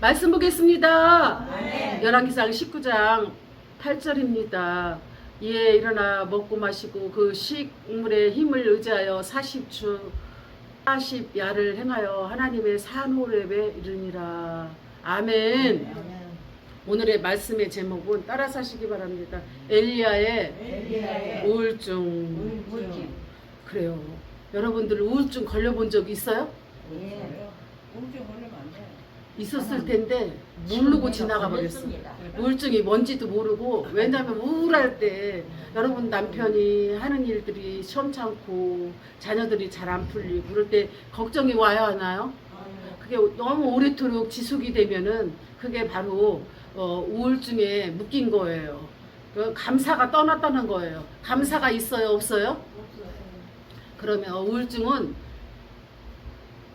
말씀 보겠습니다. 네. 열왕기상 19장 8절입니다. 이에 일어나 먹고 마시고 그 식물의 힘을 의지하여 40주 40야를 행하여 하나님의 산호랩에 이르니라. 아멘. 오늘의 말씀의 제목은 따라서 하시기 바랍니다. 엘리야의 엘리야의 우울증. 우울증. 그래요. 여러분들 우울증 걸려본 적 있어요? 예. 우울증 걸리면 안 돼. 있었을 텐데 모르고 지나가 버렸어. 우울증이 뭔지도 모르고 왜냐하면 우울할 때 여러분 남편이 하는 일들이 시험찮고 자녀들이 잘 안 풀리고 그럴 때 걱정이 와야 하나요? 그게 너무 오래도록 지속이 되면은 그게 바로 어, 우울증에 묶인 거예요. 그 감사가 떠났다는 거예요. 감사가 있어요, 없어요? 그러면 우울증은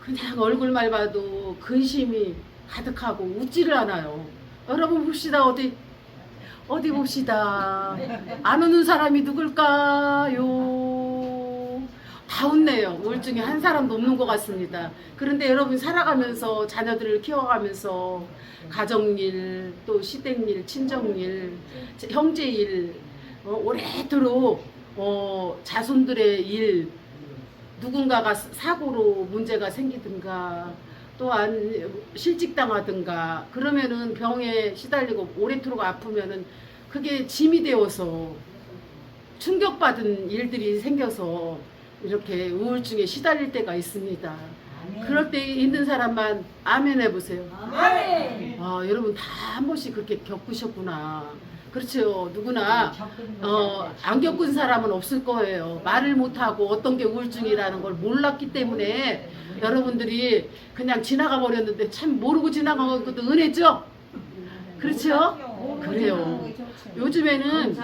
그냥 얼굴만 봐도 근심이 가득하고 웃지를 않아요. 여러분 봅시다 어디 어디 봅시다. 안 웃는 사람이 누굴까요? 다 웃네요. 우울증이 한 사람도 없는 것 같습니다. 그런데 여러분 살아가면서 자녀들을 키워가면서 가정일, 또 시댁일, 친정일, 형제일, 어, 오래도록 어, 자손들의 일, 누군가가 사고로 문제가 생기든가 또한 실직당하든가 그러면은 병에 시달리고 오래도록 아프면은 그게 짐이 되어서 충격받은 일들이 생겨서 이렇게 우울증에 시달릴 때가 있습니다. 그럴 때 있는 사람만 아멘 해보세요. 아멘. 아, 여러분 다 한 번씩 그렇게 겪으셨구나. 그렇죠. 누구나 어, 안 겪은 사람은 없을 거예요. 말을 못하고 어떤 게 우울증이라는 걸 몰랐기 때문에 여러분들이 그냥 지나가 버렸는데 참 모르고 지나간 것도 은혜죠? 그렇죠? 그래요. 요즘에는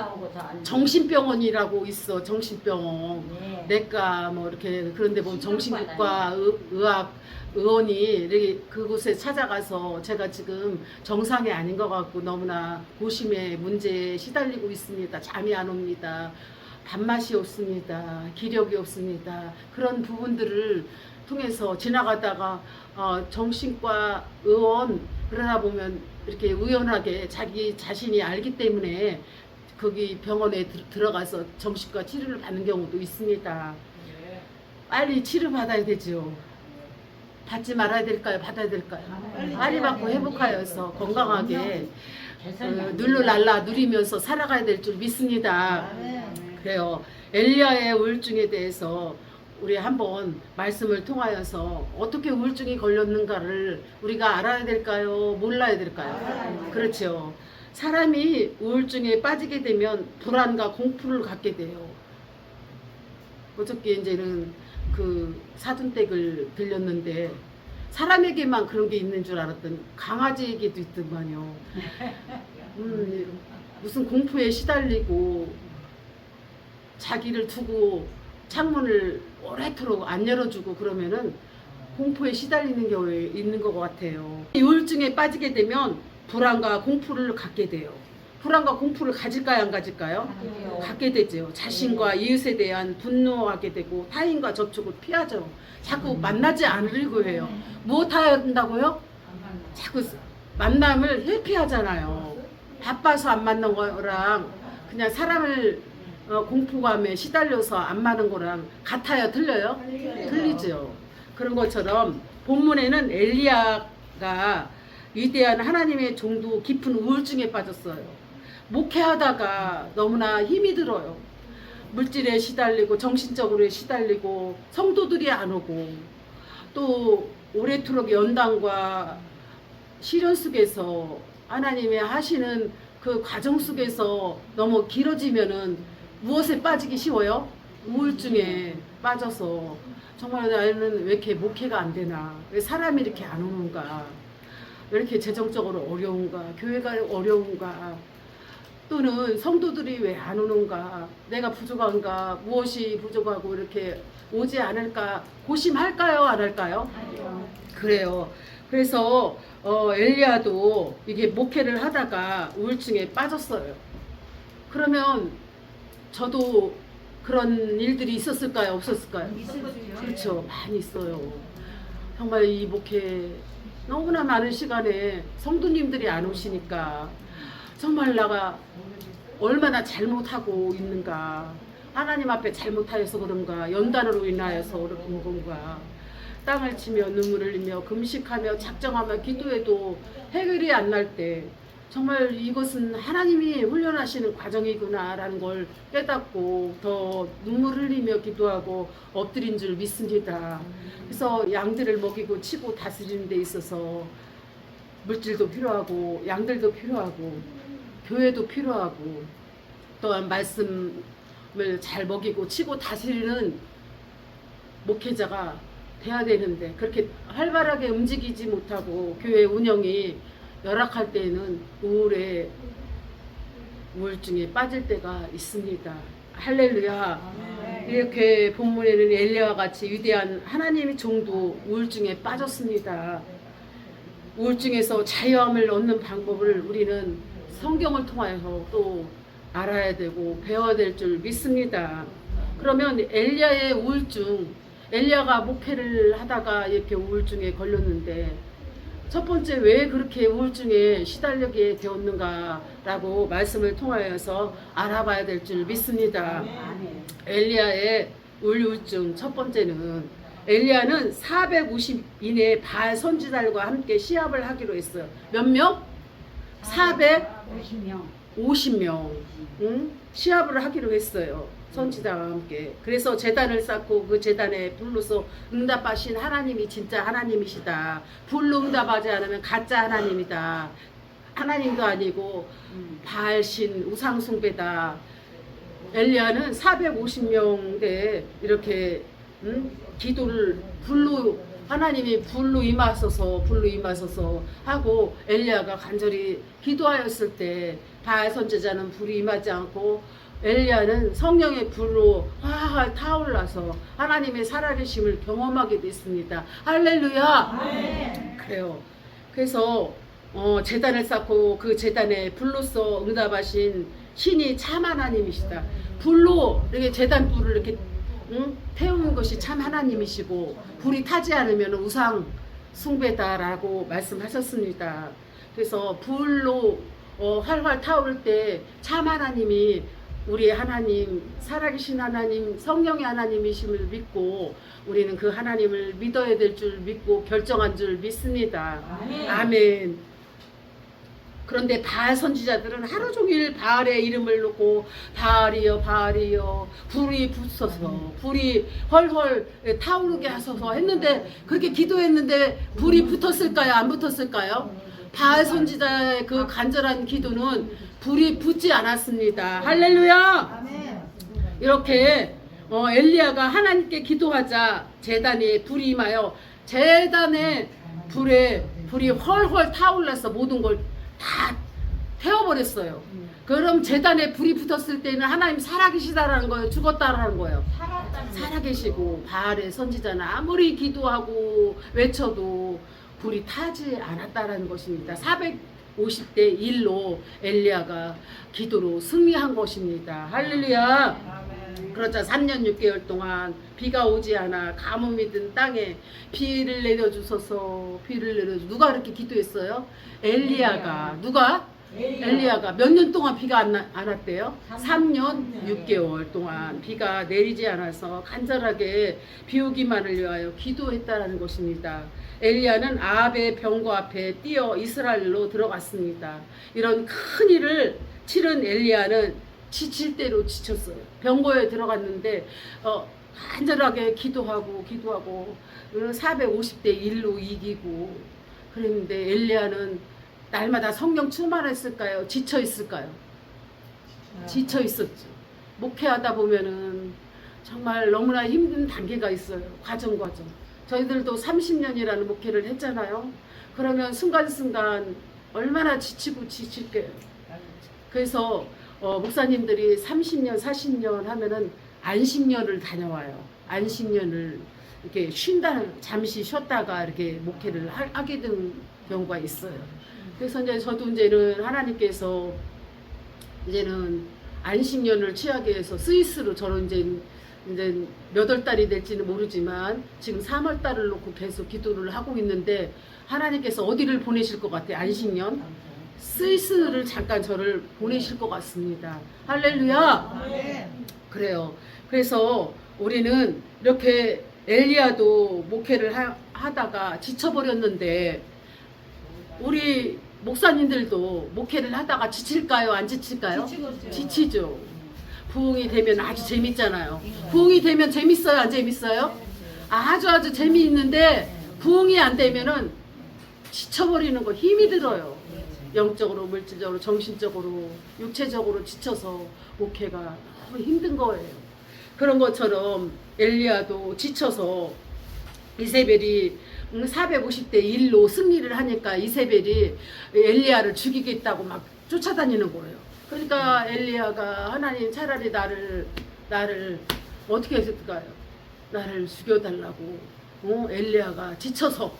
정신병원이라고 있어. 정신병원. 내과 뭐 이렇게 그런데 보면 정신국과 의- 의학 의원이 이렇게 그곳에 찾아가서 제가 지금 정상이 아닌 것 같고 너무나 고심의 문제에 시달리고 있습니다. 잠이 안 옵니다. 밥맛이 없습니다. 기력이 없습니다. 그런 부분들을 통해서 지나가다가 어, 정신과 의원 그러다 보면 이렇게 우연하게 자기 자신이 알기 때문에 거기 병원에 들- 들어가서 정신과 치료를 받는 경우도 있습니다. 빨리 치료 받아야 되죠. 받지 말아야 될까요? 받아야 될까요? 빨리 받고 회복하여서 건강하게 어, 눌러날라 누리면서 살아가야 될 줄 믿습니다. 그래요. 엘리야의 우울증에 대해서 우리 한번 말씀을 통하여서 어떻게 우울증이 걸렸는가를 우리가 알아야 될까요? 몰라야 될까요? 그렇죠. 사람이 우울증에 빠지게 되면 불안과 공포를 갖게 돼요. 어저께 이제는 그 사돈댁을 들렸는데 사람에게만 그런 게 있는 줄 알았더니 강아지에게도 있더만요. 음, 무슨 공포에 시달리고 자기를 두고 창문을 오래도록 안 열어주고 그러면은 공포에 시달리는 경우에 있는 것 같아요. 이 우울증에 빠지게 되면 불안과 공포를 갖게 돼요. 불안과 공포를 가질까요, 안 가질까요? 갖게 되죠. 자신과 이웃에 대한 분노하게 되고 타인과 접촉을 피하죠. 자꾸 만나지 않으려고 해요. 무엇 한다고요? 자꾸 만남을 회피하잖아요. 바빠서 안 만난 거랑 그냥 사람을 어, 공포감에 시달려서 안 만난 거랑 같아요, 틀려요? 틀리죠. 그런 것처럼 본문에는 엘리야가 위대한 하나님의 종도 깊은 우울증에 빠졌어요. 목회하다가 너무나 힘이 들어요. 물질에 시달리고 정신적으로 시달리고 성도들이 안 오고 또 오래도록 연단과 시련 속에서 하나님의 하시는 그 과정 속에서 너무 길어지면은 무엇에 빠지기 쉬워요? 우울증에 빠져서 정말 나는 왜 이렇게 목회가 안 되나? 왜 사람이 이렇게 안 오는가? 왜 이렇게 재정적으로 어려운가? 교회가 어려운가? 또는 성도들이 왜 안 오는가? 내가 부족한가? 무엇이 부족하고 이렇게 오지 않을까? 고심할까요? 안 할까요? 그래요. 그래서 어, 엘리야도 이게 목회를 하다가 우울증에 빠졌어요. 그러면 저도 그런 일들이 있었을까요? 없었을까요? 그렇죠. 많이 있어요. 정말 이 목회 너무나 많은 시간에 성도님들이 안 오시니까 정말 나가 얼마나 잘못하고 있는가 하나님 앞에 잘못하여서 그런가 연단으로 인하여서 그런 건가 땅을 치며 눈물을 흘리며 금식하며 작정하며 기도해도 해결이 안 날 때 정말 이것은 하나님이 훈련하시는 과정이구나라는 걸 깨닫고 더 눈물 흘리며 기도하고 엎드린 줄 믿습니다. 그래서 양들을 먹이고 치고 다스리는 데 있어서 물질도 필요하고 양들도 필요하고 교회도 필요하고 또한 말씀을 잘 먹이고 치고 다스리는 목회자가 돼야 되는데 그렇게 활발하게 움직이지 못하고 교회 운영이 열악할 때에는 우울에 우울증에 빠질 때가 있습니다. 할렐루야. 이렇게 본문에는 엘리야와 같이 위대한 하나님의 종도 우울증에 빠졌습니다. 우울증에서 자유함을 얻는 방법을 우리는 성경을 통하여서 또 알아야 되고 배워야 될 줄 믿습니다. 그러면 엘리야의 우울증, 엘리야가 목회를 하다가 이렇게 우울증에 걸렸는데 첫 번째 왜 그렇게 우울증에 시달리게 되었는가라고 말씀을 통하여서 알아봐야 될 줄 믿습니다. 아멘. 엘리야의 우울증 첫 번째는 엘리야는 450 이내 바알 선지자들과 함께 시합을 하기로 했어요. 몇 명? 50명. 450명. 응? 시합을 하기로 했어요. 선지자와 함께. 그래서 재단을 쌓고 그 재단에 불로서 응답하신 하나님이 진짜 하나님이시다. 불로 응답하지 않으면 가짜 하나님이다. 하나님도 아니고 음. 바알신 우상 숭배다. 엘리야는 450명대 이렇게 음? 기도를 불로 하나님이 불로 임하소서 불로 임하소서 하고 엘리야가 간절히 기도하였을 때 바알 선제자는 불이 임하지 않고 엘리야는 성령의 불로 화할 타올라서 하나님의 살아계심을 경험하게 됐습니다. 할렐루야. 그래요. 그래서 어, 재단을 쌓고 그 재단에 불로써 응답하신 신이 참 하나님이시다. 불로 이렇게 재단 불을 이렇게 응? 태우는 것이 참 하나님이시고 불이 타지 않으면 우상 숭배다라고 말씀하셨습니다. 그래서 불로 어, 활활 타오를 때참 하나님이 우리 하나님 살아계신 하나님 성령의 하나님이심을 믿고 우리는 그 하나님을 믿어야 될 줄 믿고 결정한 줄 믿습니다. 아멘. 아멘. 그런데 바알 선지자들은 하루 종일 바알의 이름을 놓고 바알이여 바알이여 불이 붙어서 불이 헐헐 타오르게 하소서 했는데 그렇게 기도했는데 불이 붙었을까요? 안 붙었을까요? 바알 선지자의 그 간절한 기도는 불이 붙지 않았습니다. 할렐루야! 이렇게 어, 엘리야가 하나님께 기도하자 재단에 불이 임하여 재단에 불에 불이 헐헐 타올라서 모든 걸 다 태워버렸어요. 그럼 재단에 불이 붙었을 때는 하나님 살아계시다라는 거예요. 죽었다라는 거예요. 살아계시고 바알의 선지자는 아무리 기도하고 외쳐도 불이 타지 않았다라는 것입니다. 450대 1로 엘리야가 기도로 승리한 것입니다. 할렐루야. 그렇자 3년 6개월 동안 비가 오지 않아 가뭄이 든 땅에 비를 내려주소서 비를 내려주 누가 그렇게 기도했어요? 엘리야가 누가? 엘리야가 몇 년 동안 비가 안, 나- 안 왔대요? 3년 6개월 동안 비가 내리지 않아서 간절하게 비 오기만을 위하여 기도했다라는 것입니다. 엘리야는 아합의 병거 앞에 뛰어 이스라엘로 들어갔습니다. 이런 큰 일을 치른 엘리야는 지칠 대로 지쳤어요. 병거에 들어갔는데 어, 간절하게 기도하고 기도하고 450대 1로 이기고 그랬는데 엘리야는 날마다 성령 충만했을까요? 지쳐 있을까요? 지쳐 있었죠. 목회하다 보면은 정말 너무나 힘든 단계가 있어요. 과정 과정. 저희들도 30년이라는 목회를 했잖아요. 그러면 순간순간 얼마나 지치고 지칠게요. 그래서 어, 목사님들이 30년, 40년 하면은 안식년을 다녀와요. 안식년을 이렇게 쉰다, 잠시 쉬었다가 이렇게 목회를 하, 하게 된 경우가 있어요. 그래서 이제 저도 이제는 하나님께서 이제는 안식년을 취하게 해서 스위스로 저는 이제 이제 몇 월 달이 될지는 모르지만 지금 3월 달을 놓고 계속 기도를 하고 있는데 하나님께서 어디를 보내실 것 같아요? 안식년? 스위스를 잠깐 저를 보내실 것 같습니다. 할렐루야! 그래요. 그래서 우리는 이렇게 엘리야도 목회를 하, 하다가 지쳐버렸는데 우리 목사님들도 목회를 하다가 지칠까요? 안 지칠까요? 지치죠. 부흥이 되면 아주 재밌잖아요. 부흥이 되면 재밌어요? 안 재밌어요? 아주 아주 재미있는데 부흥이 안 되면은 지쳐버리는 거 힘이 들어요. 영적으로, 물질적으로, 정신적으로, 육체적으로 지쳐서 목회가 너무 힘든 거예요. 그런 것처럼 엘리야도 지쳐서 이세벨이 450대 1로 승리를 하니까 이세벨이 엘리야를 죽이겠다고 막 쫓아다니는 거예요. 그러니까 엘리야가 하나님 차라리 나를 나를 어떻게 했을까요? 나를 죽여달라고. 어, 엘리야가 지쳐서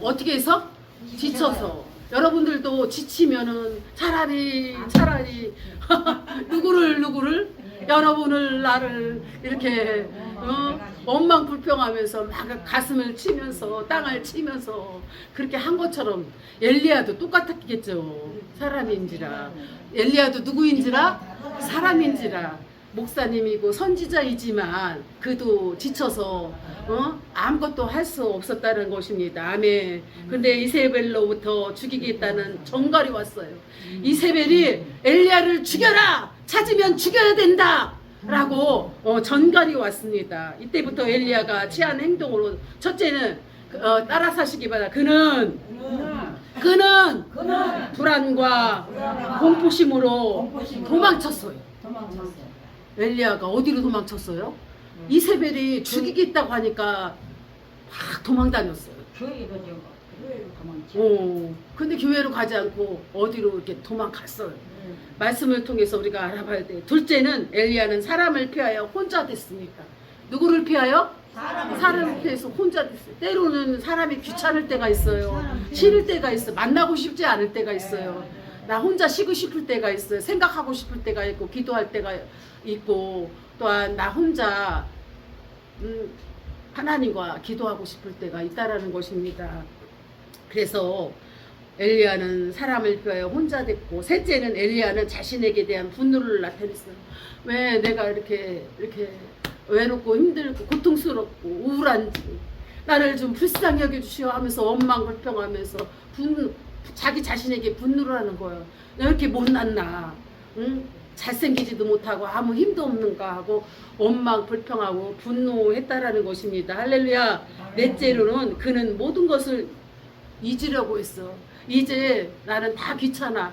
어떻게 해서 지쳐서 여러분들도 지치면은 차라리 차라리 누구를 누구를 여러분을 나를 이렇게 어, 원망 불평하면서 막 가슴을 치면서 땅을 치면서 그렇게 한 것처럼 엘리야도 똑같았겠죠. 사람인지라. 엘리야도 누구인지라? 사람인지라 목사님이고 선지자이지만 그도 지쳐서 어? 아무것도 할 수 없었다는 것입니다. 아멘. 근데 이세벨로부터 죽이겠다는 정갈이 왔어요. 이세벨이 엘리야를 죽여라! 찾으면 죽여야 된다! 라고 어, 전갈이 왔습니다. 이때부터 엘리야가 취한 행동으로 첫째는 어, 따라 사시기 바라. 그는 그는 그는 불안과 공포심으로 도망쳤어요. 도망쳤어요. 엘리야가 어디로 도망쳤어요? 이세벨이 죽이겠다고 하니까 막 도망 다녔어요. 교회로 좀 교회로 도망쳐. 오, 근데 교회로 가지 않고 어디로 이렇게 도망갔어요. 말씀을 통해서 우리가 알아봐야 돼. 둘째는 엘리야는 사람을 피하여 혼자 됐습니다. 누구를 피하여? 사람을 사람을 피해서 혼자 됐어요. 때로는 사람이 귀찮을 때가 있어요. 싫을 때가 있어. 만나고 싶지 않을 때가 있어요. 나 혼자 쉬고 싶을 때가 있어요. 생각하고 싶을 때가 있고 기도할 때가 있고 또한 나 혼자 음, 하나님과 기도하고 싶을 때가 있다라는 것입니다. 그래서 엘리야는 사람을 피하여 혼자 됐고 셋째는 엘리야는 자신에게 대한 분노를 나타냈어요. 왜 내가 이렇게 이렇게 외롭고 힘들고 고통스럽고 우울한지 나를 좀 불쌍히 여겨주시오 하면서 원망 불평하면서 분 자기 자신에게 분노를 하는 거예요. 왜 이렇게 못났나? 응? 잘생기지도 못하고 아무 힘도 없는가 하고 원망 불평하고 분노했다라는 것입니다. 할렐루야. 넷째로는 그는 모든 것을 잊으려고 했어. 이제 나는 다 귀찮아.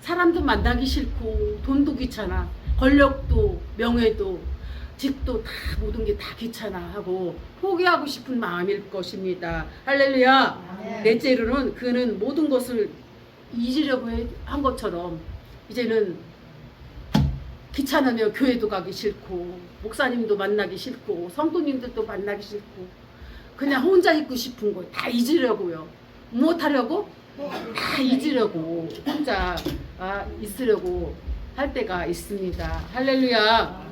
사람도 만나기 싫고 돈도 귀찮아. 권력도 명예도 집도 다 모든 게 다 귀찮아 하고 포기하고 싶은 마음일 것입니다. 할렐루야. 넷째로는 그는 모든 것을 잊으려고 해- 한 것처럼 이제는 귀찮으면 교회도 가기 싫고 목사님도 만나기 싫고 성도님들도 만나기 싫고 그냥 혼자 있고 싶은 거 다 잊으려고요. 무엇하려고? 다 잊으려고 혼자 아, 있으려고 할 때가 있습니다. 할렐루야.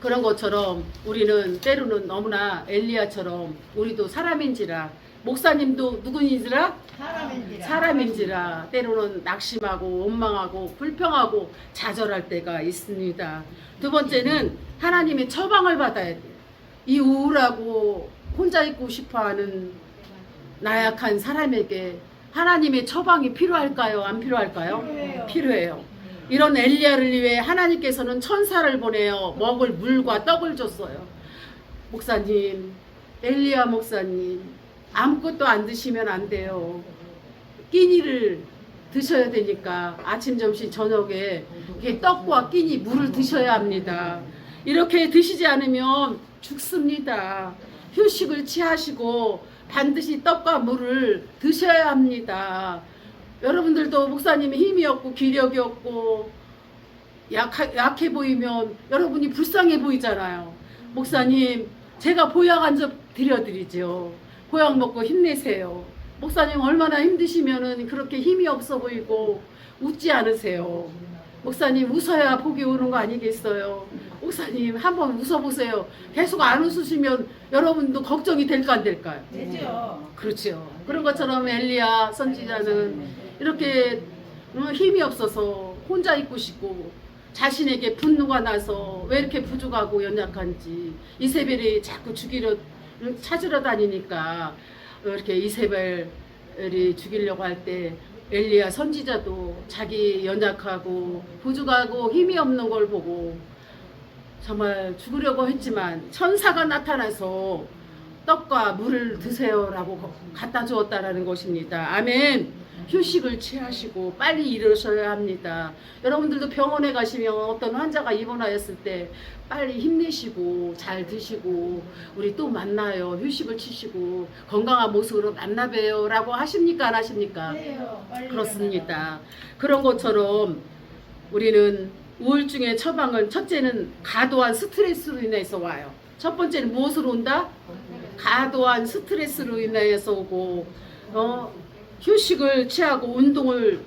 그런 것처럼 우리는 때로는 너무나 엘리야처럼 우리도 사람인지라 목사님도 누구인지라 사람인지라. 사람인지라 때로는 낙심하고 원망하고 불평하고 좌절할 때가 있습니다. 두 번째는 하나님의 처방을 받아야 돼요. 이 우울하고 혼자 있고 싶어하는 나약한 사람에게 하나님의 처방이 필요할까요? 안 필요할까요? 필요해요. 필요해요. 이런 엘리야를 위해 하나님께서는 천사를 보내어 먹을 물과 떡을 줬어요. 목사님, 엘리야 목사님, 아무것도 안 드시면 안 돼요. 끼니를 드셔야 되니까 아침, 점심, 저녁에 이렇게 떡과 끼니, 물을 드셔야 합니다. 이렇게 드시지 않으면 죽습니다. 휴식을 취하시고 반드시 떡과 물을 드셔야 합니다. 여러분들도 목사님이 힘이 없고 기력이 없고 약하, 약해 보이면 여러분이 불쌍해 보이잖아요. 목사님, 제가 보약 한점 드려드리죠. 보약 먹고 힘내세요. 목사님 얼마나 힘드시면은 그렇게 힘이 없어 보이고 웃지 않으세요. 목사님 웃어야 복이 오는 거 아니겠어요? 목사님 한번 웃어보세요. 계속 안 웃으시면 여러분도 걱정이 될까 안 될까요? 되죠. 그렇죠. 그런 것처럼 엘리야 선지자는 이렇게 어, 힘이 없어서 혼자 있고 싶고 자신에게 분노가 나서 왜 이렇게 부족하고 연약한지 이세벨이 자꾸 죽이려 응, 찾으러 다니니까 이렇게 이세벨이 죽이려고 할 때 엘리야 선지자도 자기 연약하고 부족하고 힘이 없는 걸 보고 정말 죽으려고 했지만 천사가 나타나서 떡과 물을 드세요라고 갖다 주었다라는 것입니다. 아멘. 휴식을 취하시고 빨리 일어서야 합니다. 여러분들도 병원에 가시면 어떤 환자가 입원하였을 때 빨리 힘내시고 잘 드시고 우리 또 만나요. 휴식을 취시고 건강한 모습으로 만나 봬요 라고 하십니까 안 하십니까? 해요. 빨리 그렇습니다. 그런 것처럼 우리는 우울증의 처방은 첫째는 과도한 스트레스로 인해서 와요. 첫 번째는 무엇으로 온다? 과도한 스트레스로 인해서 오고 어, 휴식을 취하고 운동을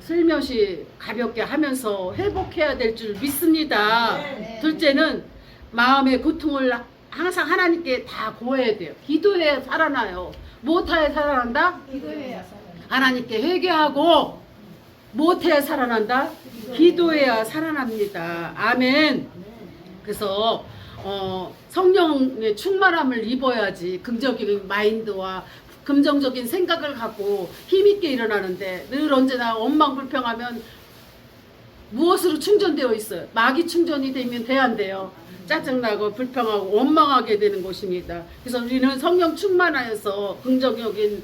슬며시 가볍게 하면서 회복해야 될 줄 믿습니다. 네. 둘째는 마음의 고통을 항상 하나님께 다 고해야 돼요. 기도해야 살아나요. 무엇하에 살아난다? 기도해야 살아요. 하나님께 회개하고 못해 살아난다? 기도해야 살아납니다. 아멘. 그래서 어, 성령의 충만함을 입어야지 긍정적인 마인드와 긍정적인 생각을 갖고 힘있게 일어나는데 늘 언제나 원망불평하면 무엇으로 충전되어 있어요? 마귀 충전이 되면 돼 안 돼요? 짜증나고 불평하고 원망하게 되는 것입니다. 그래서 우리는 성령 충만하여서 긍정적인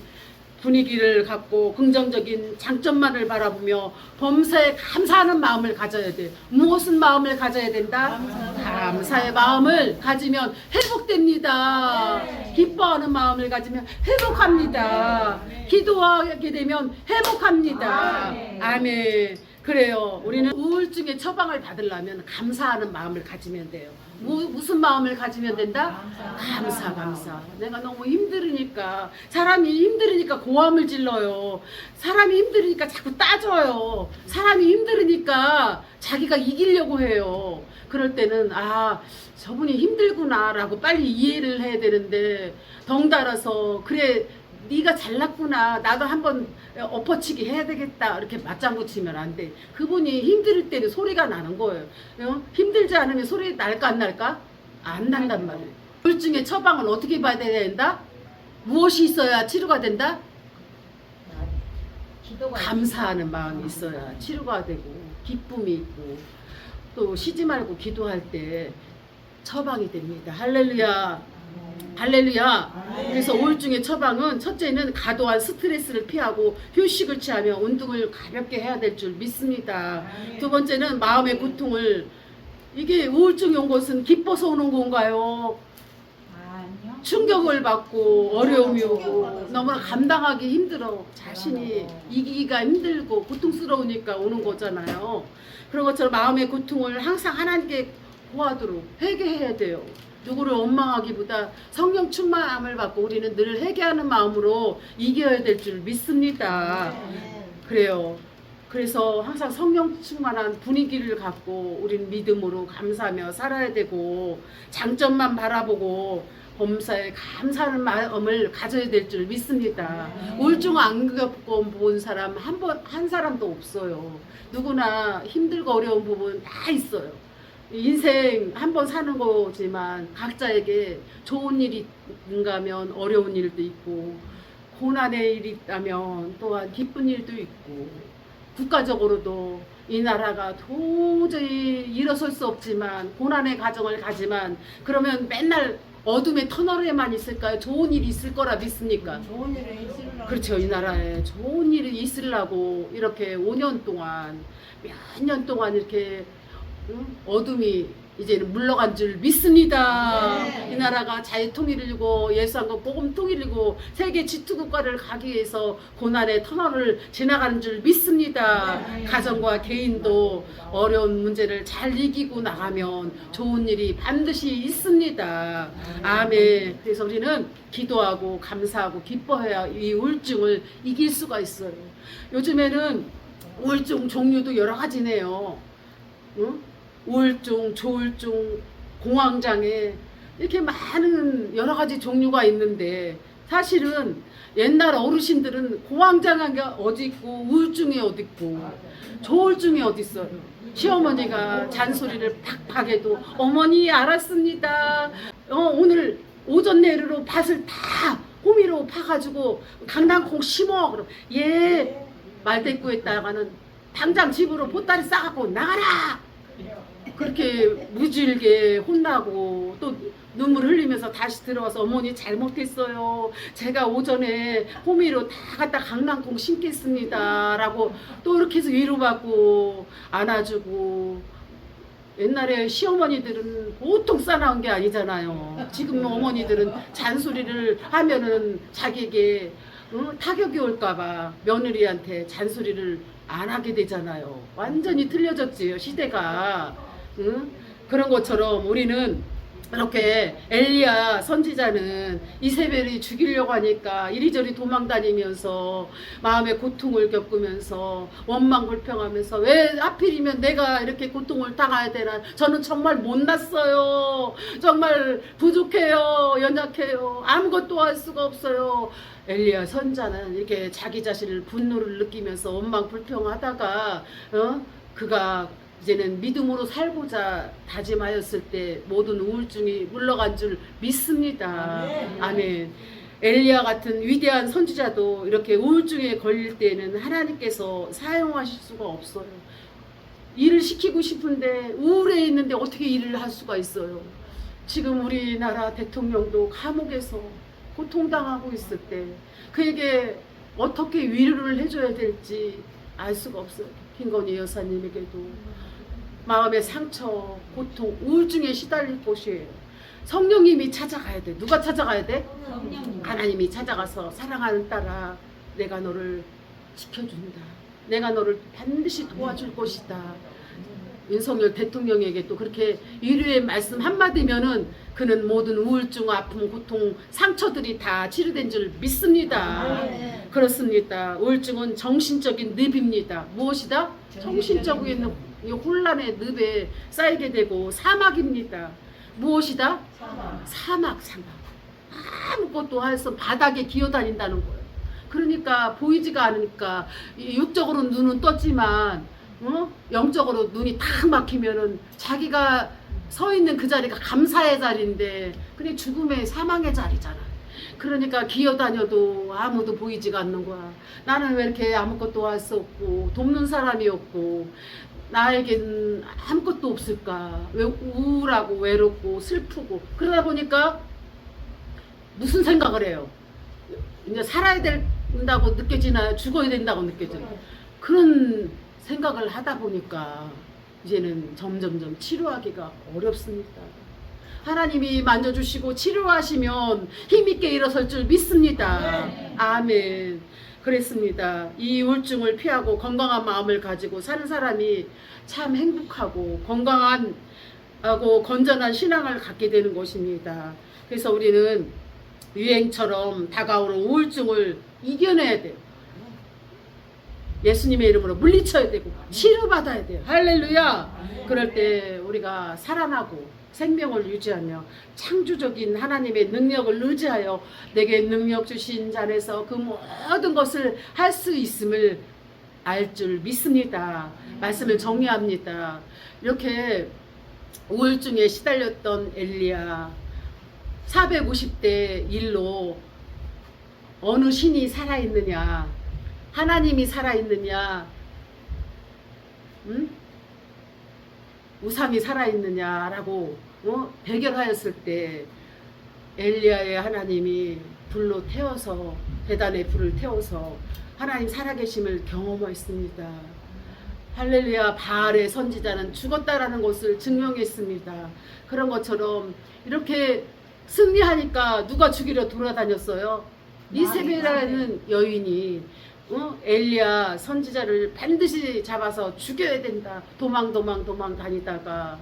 분위기를 갖고 긍정적인 장점만을 바라보며 범사에 감사하는 마음을 가져야 돼. 무엇은 마음을 가져야 된다? 감사 의 마음을 가지면 회복됩니다. 기뻐하는 마음을 가지면 회복합니다. 기도하게 되면 회복합니다. 아멘. 그래요. 우리는 우울증의 처방을 받으려면 감사하는 마음을 가지면 돼요. 무, 무슨 마음을 가지면 된다? 감사, 감사. 내가 너무 힘들으니까, 사람이 힘들으니까 고함을 질러요. 사람이 힘들으니까 자꾸 따져요. 사람이 힘들으니까 자기가 이기려고 해요. 그럴 때는, 아, 저분이 힘들구나라고 빨리 이해를 해야 되는데, 덩달아서, 그래, 네가 잘났구나. 나도 한번 엎어치기 해야 되겠다. 이렇게 맞장구 치면 안 돼. 그분이 힘들 때는 소리가 나는 거예요. 어? 힘들지 않으면 소리 날까 안 날까? 안 난단 말이에요. 우울증의 처방을 어떻게 받아야 된다? 무엇이 있어야 치료가 된다? 감사하는 마음이 있어야 치료가 되고 기쁨이 있고 또 쉬지 말고 기도할 때 처방이 됩니다. 할렐루야. 할렐루야. 그래서 우울증의 처방은 첫째는 과도한 스트레스를 피하고 휴식을 취하며 운동을 가볍게 해야 될 줄 믿습니다. 두 번째는 마음의 고통을 이게 우울증이 온 것은 기뻐서 오는 건가요? 충격을 받고 어려움이 오고 너무나 감당하기 힘들어 자신이 이기기가 힘들고 고통스러우니까 오는 거잖아요. 그런 것처럼 마음의 고통을 항상 하나님께 구하도록 회개해야 돼요. 누구를 원망하기보다 성령 충만함을 받고 우리는 늘 회개하는 마음으로 이겨야 될 줄 믿습니다. 그래요. 그래서 항상 성령 충만한 분위기를 갖고 우리는 믿음으로 감사하며 살아야 되고 장점만 바라보고 범사에 감사하는 마음을 가져야 될 줄 믿습니다. 우울증 안 겪어본 사람 한 번 한 사람도 없어요. 누구나 힘들고 어려운 부분 다 있어요. 인생 한 번 사는 거지만 각자에게 좋은 일이 있는가 하면 어려운 일도 있고 고난의 일이 있다면 또한 기쁜 일도 있고 국가적으로도 이 나라가 도저히 일어설 수 없지만 고난의 가정을 가지만 그러면 맨날 어둠의 터널에만 있을까요? 좋은 일이 있을 거라 믿습니까? 좋은 일을 있으려고. 그렇죠. 이 나라에 좋은 일이 있으려고 이렇게 5년 동안 몇 년 동안 이렇게 응? 어둠이 이제는 물러간 줄 믿습니다. 네. 이 나라가 자유 통일을 이루고 예수한국 복음 통일을 이루고 세계 지투 국가를 가기 위해서 고난의 터널을 지나가는 줄 믿습니다. 네. 가정과 개인도 어려운 문제를 잘 이기고 나가면 좋은 일이 반드시 있습니다. 아멘. 그래서 우리는 기도하고 감사하고 기뻐해야 이 우울증을 이길 수가 있어요. 요즘에는 우울증 종류도 여러 가지네요. 응? 우울증, 조울증, 공황장애 이렇게 많은 여러 가지 종류가 있는데 사실은 옛날 어르신들은 공황장애가 어디 있고 우울증이 어디 있고 조울증이 어디 있어요. 시어머니가 잔소리를 팍팍 해도 어머니 알았습니다. 어, 오늘 오전 내로 밭을 다 호미로 파가지고 강낭콩 심어 그럼 예 말대꾸했다가는 당장 집으로 보따리 싸갖고 나가라 그렇게 무질게 혼나고 또 눈물 흘리면서 다시 들어와서 어머니 잘못했어요. 제가 오전에 호미로 다 갖다 강낭콩 심겠습니다. 라고 또 이렇게 해서 위로받고 안아주고 옛날에 시어머니들은 보통 싸나운 게 아니잖아요. 지금 어머니들은 잔소리를 하면은 자기에게 응? 타격이 올까봐 며느리한테 잔소리를 안 하게 되잖아요. 완전히 틀려졌지요, 시대가. 응? 그런 것처럼 우리는 이렇게 엘리야 선지자는 이세벨이 죽이려고 하니까 이리저리 도망다니면서 마음의 고통을 겪으면서 원망 불평하면서 왜 하필이면 내가 이렇게 고통을 당해야 되나? 저는 정말 못났어요. 정말 부족해요. 연약해요. 아무것도 할 수가 없어요. 엘리야 선자는 이렇게 자기 자신을 분노를 느끼면서 원망 불평하다가 어? 그가 이제는 믿음으로 살고자 다짐하였을 때 모든 우울증이 물러간 줄 믿습니다. 아멘. 엘리야 같은 위대한 선지자도 이렇게 우울증에 걸릴 때는 하나님께서 사용하실 수가 없어요. 일을 시키고 싶은데 우울해 있는데 어떻게 일을 할 수가 있어요? 지금 우리나라 대통령도 감옥에서 고통당하고 있을 때 그에게 어떻게 위로를 해줘야 될지 알 수가 없어요. 김건희 여사님에게도 마음의 상처, 고통, 우울증에 시달릴 곳이에요. 성령님이 찾아가야 돼. 누가 찾아가야 돼? 성령님. 하나님이 찾아가서 사랑하는 딸아, 내가 너를 지켜준다. 내가 너를 반드시 도와줄 것이다. 윤석열 대통령에게 또 그렇게 위로의 말씀 한마디면은 그는 모든 우울증, 아픔, 고통, 상처들이 다 치료된 줄 믿습니다. 그렇습니다. 우울증은 정신적인 늪입니다. 무엇이다? 정신적인 이 혼란의 늪에 쌓이게 되고 사막입니다. 무엇이다? 사망. 사막, 사막. 아무것도 할 수, 바닥에 기어다닌다는 거예요. 그러니까 보이지가 않으니까 이 육적으로 눈은 떴지만 어? 영적으로 눈이 탁 막히면은 자기가 서 있는 그 자리가 감사의 자리인데 그냥 죽음의 사망의 자리잖아. 그러니까 기어다녀도 아무도 보이지가 않는 거야. 나는 왜 이렇게 아무것도 할 수 없고 돕는 사람이 없고 나에겐 아무것도 없을까? 왜 우울하고 외롭고 슬프고 그러다 보니까 무슨 생각을 해요? 이제 살아야 된다고 느껴지나요? 죽어야 된다고 느껴지나요? 그런 생각을 하다 보니까 이제는 점점점 치료하기가 어렵습니다. 하나님이 만져주시고 치료하시면 힘있게 일어설 줄 믿습니다. 아멘. 그랬습니다. 이 우울증을 피하고 건강한 마음을 가지고 사는 사람이 참 행복하고 건강한 하고 건전한 신앙을 갖게 되는 것입니다. 그래서 우리는 유행처럼 다가오는 우울증을 이겨내야 돼요. 예수님의 이름으로 물리쳐야 되고 치료받아야 돼요. 할렐루야. 그럴 때 우리가 살아나고 생명을 유지하며 창조적인 하나님의 능력을 의지하여 내게 능력 주신 자에서 그 모든 것을 할 수 있음을 알 줄 믿습니다. 말씀을 정리합니다. 이렇게 우울증에 시달렸던 엘리야 450대 일로 어느 신이 살아있느냐 하나님이 살아있느냐 응? 우상이 살아있느냐라고 어? 대결하였을 때 엘리야의 하나님이 불로 태워서 대단의 불을 태워서 하나님 살아계심을 경험했습니다. 할렐루야 바알의 선지자는 죽었다라는 것을 증명했습니다. 그런 것처럼 이렇게 승리하니까 누가 죽이려 돌아다녔어요? 이세벨이라는 여인이 어? 엘리야 선지자를 반드시 잡아서 죽여야 된다. 도망 도망 도망 다니다가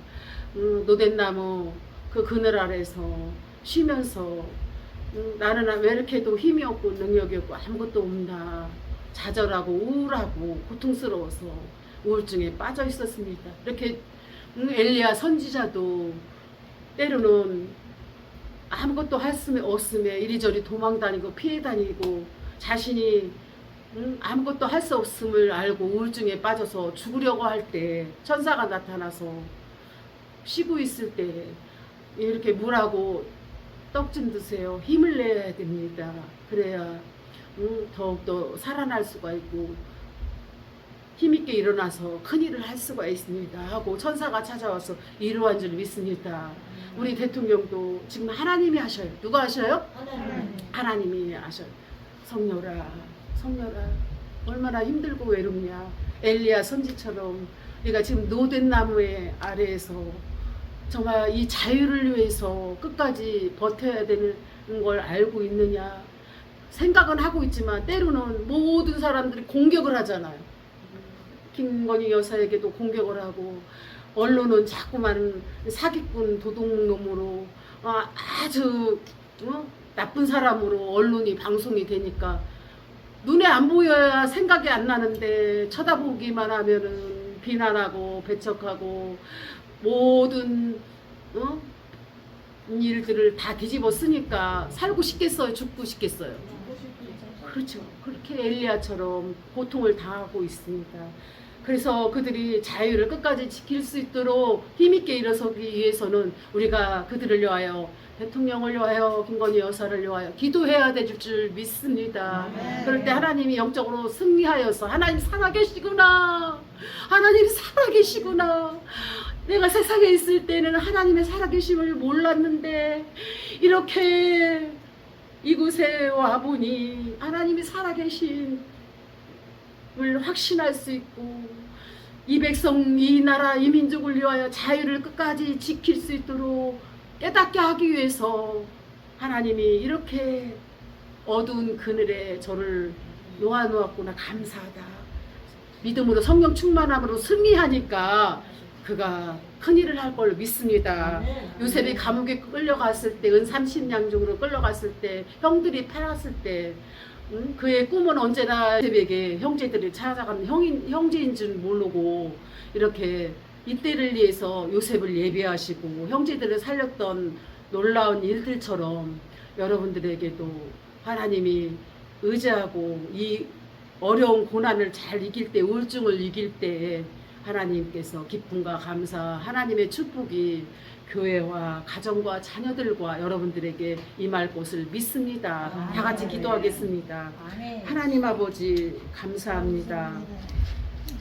음, 노덴나무 그 그늘 아래서 쉬면서 음, 나는 왜 이렇게도 힘이 없고 능력이 없고 아무것도 없나 좌절하고 우울하고 고통스러워서 우울증에 빠져 있었습니다. 이렇게 음, 엘리야 선지자도 때로는 아무것도 할수 없음에 이리저리 도망 다니고 피해 다니고 자신이 음, 아무것도 할 수 없음을 알고 우울증에 빠져서 죽으려고 할 때 천사가 나타나서 쉬고 있을 때 이렇게 물하고 떡 좀 드세요. 힘을 내야 됩니다. 그래야 음, 더욱더 살아날 수가 있고 힘있게 일어나서 큰 일을 할 수가 있습니다. 하고 천사가 찾아와서 이루한 줄 믿습니다. 우리 대통령도 지금 하나님이 하셔요. 누가 하셔요? 하나님이 하셔요. 성녀라, 성녀라, 얼마나 힘들고 외롭냐. 엘리야 선지처럼 우리가 지금 노된 나무의 아래에서 정말 이 자유를 위해서 끝까지 버텨야 되는 걸 알고 있느냐. 생각은 하고 있지만 때로는 모든 사람들이 공격을 하잖아요. 김건희 여사에게도 공격을 하고 언론은 자꾸만 사기꾼 도둑놈으로 어, 아주 어? 나쁜 사람으로 언론이 방송이 되니까 눈에 안 보여야 생각이 안 나는데 쳐다보기만 하면은 비난하고 배척하고 모든 어? 일들을 다 뒤집어 쓰니까 살고 싶겠어요 죽고 싶겠어요 그렇죠. 그렇게 엘리야처럼 고통을 당하고 있습니다. 그래서 그들이 자유를 끝까지 지킬 수 있도록 힘있게 일어서기 위해서는 우리가 그들을 위하여 대통령을 위하여 김건희 여사를 위하여 기도해야 될 줄 믿습니다. 그럴 때 하나님이 영적으로 승리하여서 하나님 살아계시구나. 하나님 살아계시구나. 내가 세상에 있을 때는 하나님의 살아계심을 몰랐는데 이렇게 이곳에 와보니 하나님이 살아계신 을 확신할 수 있고 이 백성 이 나라 이 민족을 위하여 자유를 끝까지 지킬 수 있도록 깨닫게 하기 위해서 하나님이 이렇게 어두운 그늘에 저를 놓아놓았구나. 감사하다. 믿음으로 성령 충만함으로 승리하니까 그가 큰일을 할 걸로 믿습니다. 요셉이 감옥에 끌려갔을 때, 은 30냥중으로 끌려갔을 때, 형들이 팔았을 때, 음, 그의 꿈은 언제나 요셉에게 형제들이 찾아가면 형인, 형제인 줄 모르고, 이렇게 이때를 위해서 요셉을 예배하시고, 형제들을 살렸던 놀라운 일들처럼 여러분들에게도 하나님이 의지하고 이 어려운 고난을 잘 이길 때, 우울증을 이길 때, 하나님께서 기쁨과 감사, 하나님의 축복이 교회와 가정과 자녀들과 여러분들에게 임할 것을 믿습니다. 다 같이 기도하겠습니다. 하나님 아버지 감사합니다.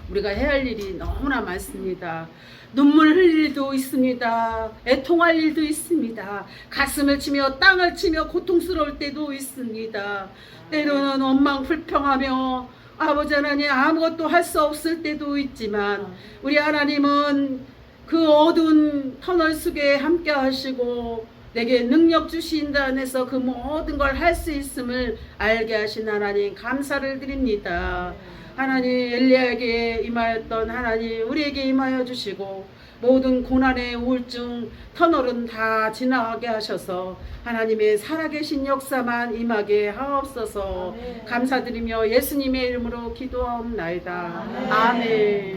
우리가 해야 할 일이 너무나 많습니다. 눈물 흘릴 일도 있습니다. 애통할 일도 있습니다. 가슴을 치며 땅을 치며 고통스러울 때도 있습니다. 때로는 원망 불평하며 아버지 하나님 아무것도 할 수 없을 때도 있지만 우리 하나님은 그 어두운 터널 속에 함께 하시고 내게 능력 주신다 안에서 그 모든 걸 할 수 있음을 알게 하신 하나님 감사를 드립니다. 하나님 엘리야에게 임하였던 하나님 우리에게 임하여 주시고 모든 고난의 우울증 터널은 다 지나가게 하셔서 하나님의 살아계신 역사만 임하게 하옵소서 감사드리며 예수님의 이름으로 기도하옵나이다. 아멘.